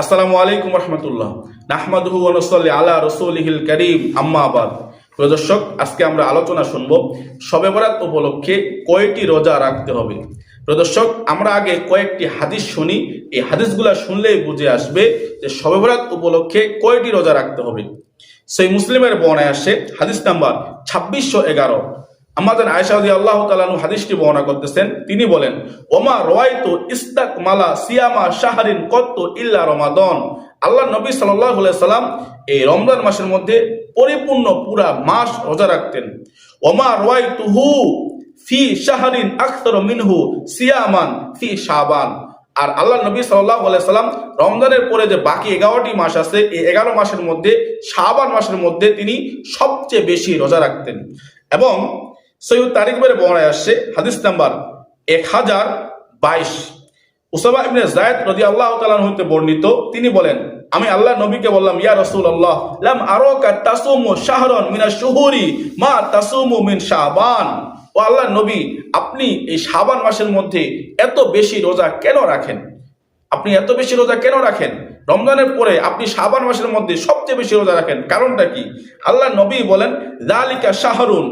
আসসালামু আলাইকুম রহমতুল্লাহ। নাহমাদুহু ওনসল্লি আলা রসুলহিল করিম। আম্মাবাদ প্রিয় দর্শক, আজকে আমরা আলোচনা শুনব শবে বরাত উপলক্ষে কয়টি রোজা রাখতে হবে। প্রিয় দর্শক, আমরা আগে কয়েকটি হাদিস শুনি। এই হাদিসগুলা শুনলেই বুঝে আসবে যে শবে বরাত উপলক্ষে কয়টি রোজা রাখতে হবে। সেই মুসলিমের বর্ণায় আসে হাদিস নাম্বার ছাব্বিশশো এগারো। আমাদের আয়সাউদ্দি আল্লাহ তালানু হাদিসটি বর্ণনা করতেছেন, তিনি বলেন, ওমা রোয়াইতু ইস্তাক মালা সিয়ামা শাহরিন কত্ত ইল্লা রমাদন। আল্লাহ নবী সাল্লাহ সাল্লাম এই রমজান মাসের মধ্যে পরিপূর্ণ পুরা মাস রোজা রাখতেন। ওমা রোয়াইতুহু ফি শাহরিন আখতর মিনহু সিয়ামান ফি শাবান। আর আল্লাহ নবী সাল্লাহ সাল্লাম রমজানের পরে যে বাকি এগারোটি মাস আছে, এই এগারো মাসের মধ্যে, শাবান মাসের মধ্যে তিনি সবচেয়ে বেশি রোজা রাখতেন। এবং সৈয়দ তারিখ বের বর্ণায় আসছে, হাদিস নাম্বার এক হাজার বাইশ। উসামা ইবনে জায়দ রদি আল্লাহ তালান হইতে বর্ণিত, তিনি বলেন, আমি আল্লাহ নবীকে বললাম, ইয়া রসুল আল্লাহ লাম আরও তাসুমু শাহরন মিনা শুহুরি মা তাসুমু মিন শাবান। ও আল্লাহ নবী, আপনি এই শাবান মাসের মধ্যে এত বেশি রোজা কেন রাখেন? আপনি এত বেশি রোজা কেন রাখেন? রমজানের পরে আপনি শাবান মাসের মধ্যে সবচেয়ে বেশি রোজা রাখেন, কারণটা কি? আল্লাহ নবী বলেন জালিকা শাহরুন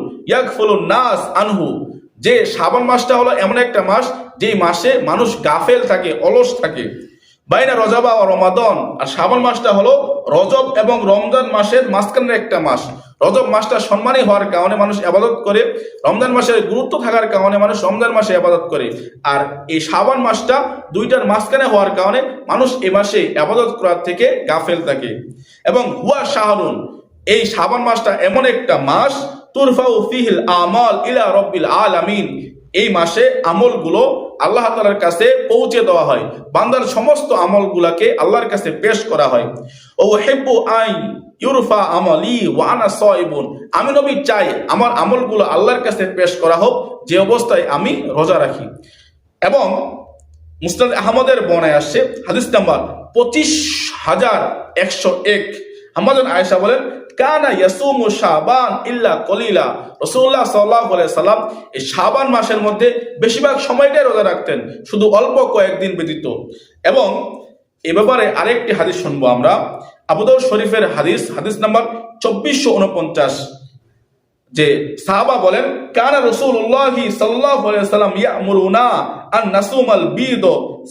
নাস আনহু। যে শাবান মাসটা হলো এমন একটা মাস, যেই মাসে মানুষ গাফেল থাকে, অলস থাকে। বাইনা রজাবা ও রমাদন। আর শ্রাবণ মাসটা হলো রজব এবং রমজান মাসের মাঝখানের একটা মাস। রজব মাসটা সম্মানী হওয়ার কারণে মানুষ আবাদত করে। রমজান মাসের গুরুত্ব থাকার কারণে মানুষ রমজান মাসে আবাদত করে। আর এই শ্রাবণ মাসটা দুইটার মাঝখানে হওয়ার কারণে মানুষ এ মাসে আবাদত করার থেকে গাফেল থাকে। এবং হুয়া শাহরুন। এই শ্রাবণ মাসটা এমন একটা মাস, তুরফাউ ফিহিল আমাল ইলা রব্বিল আলামিন। এই মাসে আমলগুলো আল্লাহ তালার কাছে পৌঁছে দেওয়া হয়। বান্দার সমস্ত আমলগুলাকে আল্লাহর কাছে পেশ করা হয়। ও হেব্বু আই ইউরফা আমলি ওয়ানা সয়বুন আমি নবী চাই আমার আমলগুলো আল্লাহর কাছে পেশ করা হোক, যে অবস্থায় আমি রোজা রাখি। এবং মুস্তাদ আহমদের বনায় আসছে, হাদিস নাম্বার পঁচিশ হাজার একশো এক। আমাদের আয়েশা বলেন কানা ইয়াসুমু শাবান ইল্লা কলিলা। রসুল্লাহ সাল্লাহ সাল্লাম এই শাবান মাসের মধ্যে বেশিরভাগ সময়টাই রোজা রাখতেন, শুধু অল্প কয়েকদিন ব্যতীত। এবং এ ব্যাপারে আরেকটি হাদিস শুনব আমরা আবুদর শরীফের হাদিস হাদিস নাম্বার চব্বিশশো উনপঞ্চাশ, যে সাহাবা বলেন, কানা রসুল্লাহি আলাইহি সাল্লাম ইয়ামুরুনা আন নাসুমাল বিদ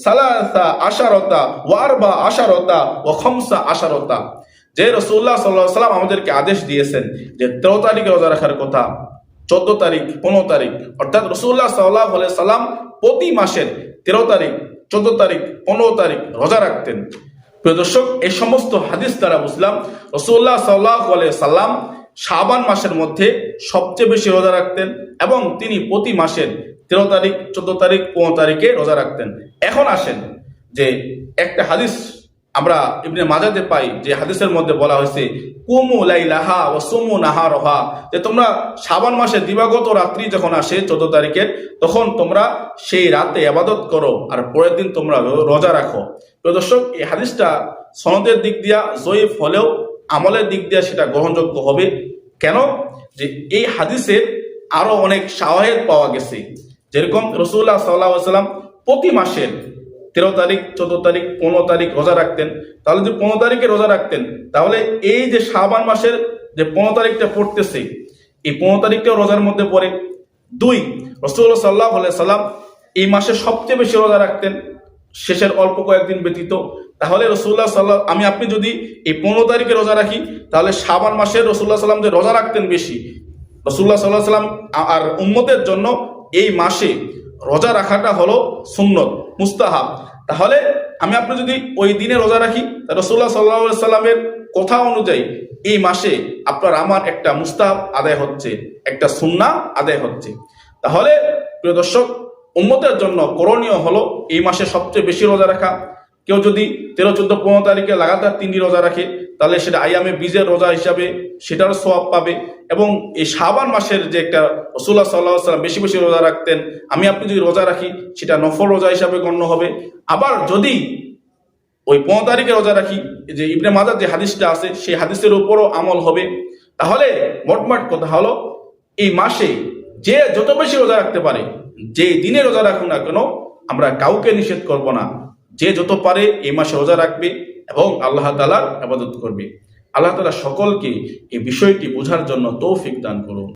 সালাসা আশারতা ওয়া আরবা আশারতা ওয়া খামসা আশারতা। যে রসুল্লাহ সাল্লাহ সাল্লাম আমাদেরকে আদেশ দিয়েছেন যে তেরো তারিখে রোজা রাখার কথা, চোদ্দ তারিখ, পনেরো তারিখ, অর্থাৎ রসুল্লাহ সাল্লাহ সাল্লাম প্রতি মাসের তেরো তারিখ, চোদ্দ তারিখ, পনেরো তারিখ রোজা রাখতেন। প্রিয় দর্শক এই সমস্ত হাদিস দ্বারা বুঝলাম রসুল্লাহ সাল্লাহ সাল্লাম শাবান মাসের মধ্যে সবচেয়ে বেশি রোজা রাখতেন এবং তিনি প্রতি মাসের তেরো তারিখ, চোদ্দ তারিখ, পনেরো তারিখে রোজা রাখতেন। এখন আসেন যে একটা হাদিস আমরা ইবনে মাজাতে পাই যে হাদিসের মধ্যে বলা হয়েছে, কুমু লাইলাহা ও সুমু নাহা রহা যে তোমরা শ্রাবণ মাসে দিবাগত রাত্রি যখন আসে চোদ্দ তারিখের, তখন তোমরা সেই রাতে আবাদত করো আর পরের দিন তোমরা রোজা রাখো। প্রিয় দর্শক, এই হাদিসটা সনদের দিক দিয়া জয়ীফ হলেও আমলের দিক দিয়া সেটা গ্রহণযোগ্য হবে। কেন? যে এই হাদিসের আরও অনেক শাওয়াহেদ পাওয়া গেছে। যেরকম রসুল্লাহ সাল্লাহ সাল্লাম প্রতি মাসের তেরো তারিখ, চোদ্দ তারিখ, পনেরো তারিখ রোজা রাখতেন। তাহলে যদি পনেরো তারিখে রোজা রাখতেন, তাহলে এই যে শাবান মাসের যে পনেরো তারিখটা পড়তেছে, এই পনেরো তারিখটাও রোজার মধ্যে পড়ে। দুই রসুল্লাহ সাল্লাহ সাল্লাম এই মাসে সবচেয়ে বেশি রোজা রাখতেন, শেষের অল্প কয়েকদিন ব্যতীত। তাহলে রসুল্লাহ সাল্লাহ আমি আপনি যদি এই পনেরো তারিখে রোজা রাখি, তাহলে শাবান মাসে রসুল্লাহ সাল্লাম যে রোজা রাখতেন বেশি। রসুল্লাহ সাল্লাহ সাল্লাম আর উম্মতের জন্য এই মাসে রোজা রাখাটা হলো সুন্নত, মুস্তাহাব। তাহলে আমি আপনি যদি ওই দিনে রোজা রাখি রসুল্লাহ সাল্লাহ সাল্লামের কথা অনুযায়ী এই মাসে আপনার আমার একটা মুস্তাহাব আদায় হচ্ছে, একটা সুন্না আদায় হচ্ছে। তাহলে প্রিয় দর্শক, উম্মতের জন্য করণীয় হলো এই মাসে সবচেয়ে বেশি রোজা রাখা। কেউ যদি তেরো চোদ্দ পনেরো তারিখে লাগাতার তিনটি রোজা রাখে তাহলে সেটা আইয়ামে বীজের রোজা হিসাবে সেটারও সোয়াব পাবে। এবং এই শাবান মাসের যে একটা রসুল্লাহ সাল্লাহ সাল্লাম বেশি বেশি রোজা রাখতেন, আমি আপনি যদি রোজা রাখি, সেটা নফল রোজা হিসাবে গণ্য হবে। আবার যদি ওই পনেরো তারিখে রোজা রাখি যে ইবনে মাজার যে হাদিসটা আছে, সেই হাদিসের উপরও আমল হবে। তাহলে মোটমাট কথা হলো, এই মাসে যে যত বেশি রোজা রাখতে পারে, যে দিনে রোজা রাখুন না কেন, আমরা কাউকে নিষেধ করব না। যে যত পারে এই মাসে রোজা রাখবে। এবং আল্লাহ তালার আবাদত করবে আল্লাহ তালা সকলকে এই বিষয়টি বোঝার জন্য তৌফিক দান করুন।